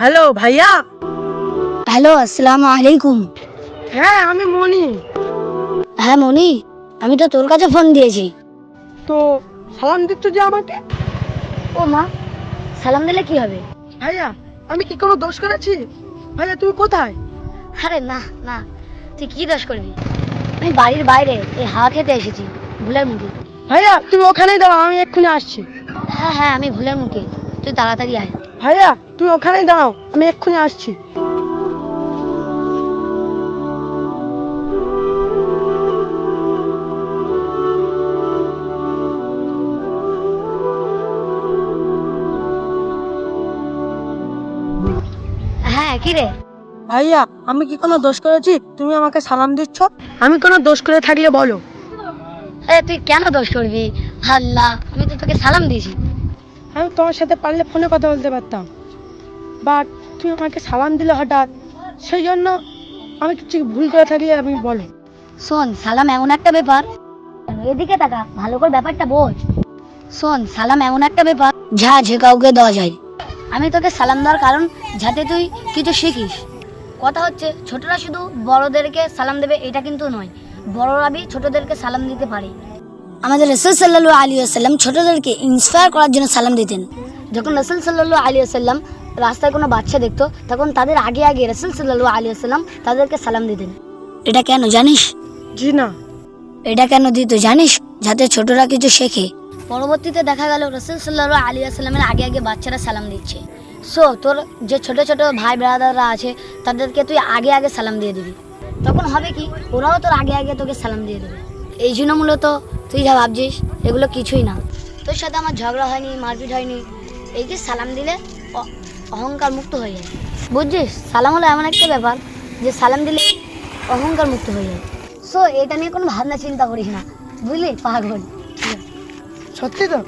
Hello ভাইয়া। Hello আসসালামু আলাইকুম। হ্যাঁ আমি মনি। হ্যাঁ মনি আমি তো তোর কাছে ফোন দিয়েছি। তো সালাম দিচ্ছ যে আমাকে? ও মা সালাম দিলে কি হবে? ভাইয়া আমি কি কোনো দোষ করেছি? ভাইয়া তুমি কোথায়? আরে না না তুই কি দোষ করবি? আমি বাড়ির বাইরে এই হাওয়া খেতে এসেছি ভুলের মুখে। ভাইয়া তুমি ওখানেই দাঁড়াও আমি এক্ষুনি আসছি। হ্যাঁ হ্যাঁ আমি ভুলের মুখে। তুই তাড়াতাড়ি আয়। ভাইয়া তুমি ওখানেই দাঁড়াও আমি এক্ষুনি আসছি। হ্যাঁ কি রে? ভাইয়া আমি কি কোনো দোষ করেছি? তুমি আমাকে সালাম দিচ্ছ? আমি কোনো দোষ করে থাকলে বলো। এ তুই কেন দোষ করবি? আল্লাহ আমি তো তোকে সালাম দিয়েছি। আমি তোমার সাথে পারলে ফোনে কথা বলতে পারতাম। বাট তুমি আমাকে সালাম দিলে হঠাৎ, সেই জন্য আমি কিছু ভুল করে থাকলে আমি বলো। শোন, সালাম এমন একটা ব্যাপার। এদিকে টাকা ভালো করে ব্যাপারটা বোঝ শোন, সালাম এমন একটা ব্যাপার, যা যে কাউকে দেওয়া যায়। আমি তোকে সালাম দেওয়ার কারণ যাতে তুই কিছু শিখিস। কথা হচ্ছে, ছোটরা শুধু বড়দেরকে সালাম দেবে, এটা কিন্তু নয়। বড়রা বি ছোটদেরকে সালাম দিতে পারে। আমাদের রসুল সাল্লাল্লাহু আলী আসাল্লাম ছোটদেরকে ইন্সপায়ার করার জন্য সালাম দিতেন। যখন রসুল সাল্লাল্লাহু আলী আসাল্লাম রাস্তায় কোনো বাচ্চা দেখতো তখন তাদের আগে আগে রসুল সাল্লাল্লাহু আলী আসাল্লাম তাদেরকে সালাম দিতেন। এটা কেন জানিস? জি না। এটা কেন দিত জানিস? যাতে ছোটরা কিছু শেখে। পরবর্তীতে দেখা গেল রসুল সাল্লাহ আলী আসসালামের আগে আগে বাচ্চারা সালাম দিচ্ছে। সো তোর যে ছোট ছোট ভাই ব্রাদাররা আছে তাদেরকে তুই আগে আগে সালাম দিয়ে দিবি। তখন হবে কি? ওরাও তোর আগে আগে তোকে সালাম দিয়ে দেবে। এই জন্য মূলত তুই যা ভাবছিস, এগুলো কিছুই না। তোর সাথে আমার ঝগড়া হয়নি, মারপিট হয়নি। এই যে সালাম দিলে অহংকার মুক্ত হয়ে যায়। বুঝছিস? সালাম হলো এমন একটা ব্যাপার যে সালাম দিলে অহংকার মুক্ত হয়ে যায়। সো এটা নিয়ে কোনো ভাবনা চিন্তা করিস না। বুঝলি, পাগল? সত্যি তো?